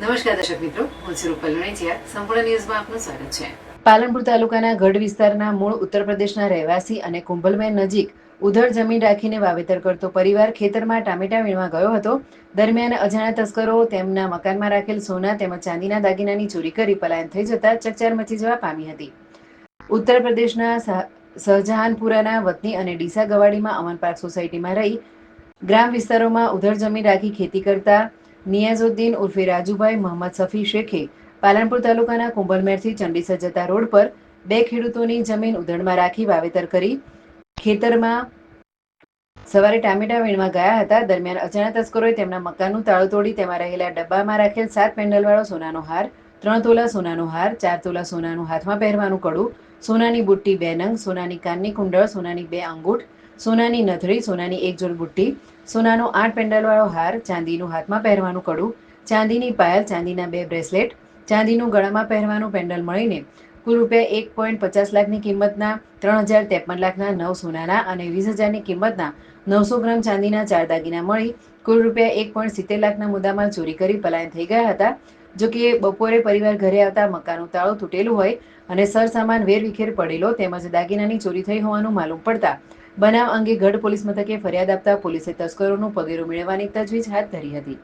નમસ્કાર દર્શક મિત્રો, હું છું રૂપલ લુણેચિયા સંપૂર્ણ ન્યૂઝમાં આપનું સ્વાગત છે. પાલનપુર તાલુકાના ગઢ વિસ્તારના મૂળ ઉત્તર પ્રદેશના રહેવાસી અને કુંભલબેન નજીક ઉધડ જમીન રાખીને વાવેતર કરતો પરિવાર ખેતરમાં ટામેટા વીણવા ગયો હતો. દરમિયાન અજાણ્યા તસ્કરો તેમના મકાનમાં રાખેલ સોના તેમજ ચાંદીના દાગીનાની ચોરી કરી પલાયન થઈ જતા ચકચાર મચી જવા પામી હતી. ઉત્તર પ્રદેશના શાહ- શહજહાનપુરાના વતની અને ડીસા ગવાડીમાં અમન પાર્ક સોસાયટીમાં રહી ગ્રામ વિસ્તારોમાં ઉધડ જમીન રાખી ખેતી કરતા નિયાઝુદ્દીન ઉર્ફે રાજુભાઈ મોહમ્મદ સફી શેખે પાલનપુર તાલુકાના કુંભલમેરથી ચંડીસર જતા રોડ પર બે ખેડૂતોની જમીન ઉધડમાં રાખી વાવેતર કરી ખેતરમાં સવારે ટામેટા વીણવા ગયા હતા. દરમિયાન અજાણ્યા તસ્કરોએ તેમના મકાનનું તાળું તોડી તેમાં રહેલા ડબ્બામાં રાખેલ સાત પેન્ડલવાળો સોનાનો હાર ત્રણ તોલા સોનાનો હાર, ચાર તોલા સોનાનું હાથમાં પહેરવાનું કડું, સોનાની બુટ્ટી બે નંગ, સોનાની કાનની કુંડળ, સોનાની બે અંગૂઠ સોનાની નથરી સોનાની એક જોડ બુટ્ટી, સોનાનો આઠ પેન્ડલવાળો હાર, ચાંદીનું હાથમાં પહેરવાનું કડું, ચાંદીની પાયલ, ચાંદીના બે બ્રેસલેટ, ચાંદીનું ગળામાં પહેરવાનું પેન્ડલ મળીને કુલ રૂપિયા એક પોઈન્ટ પચાસ લાખની કિંમતના ત્રણ હજાર ત્રેપન લાખના નવ સોનાના અને વીસ હજારની કિંમતના નવસો ગ્રામ ચાંદીના ચાર દાગીના મળી કુલ રૂપિયા એક પોઈન્ટ સિત્તેર લાખના મુદ્દામાં ચોરી કરી પલાયન થઈ ગયા હતા. જો કે બપોરે પરિવાર ઘરે આવતા મકાનનું તાળું તૂટેલું હોય અને સરસામાન વેરવિખેર પડેલો તેમજ દાગીનાની ચોરી થઈ હોવાનું માલુમ પડતા બનાવ અંગે ગઢ પોલીસ મથકે ફરિયાદ આપતા પોલીસે તસ્કરોનું પગેરું મેળવવાની તજવીજ હાથ ધરી હતી.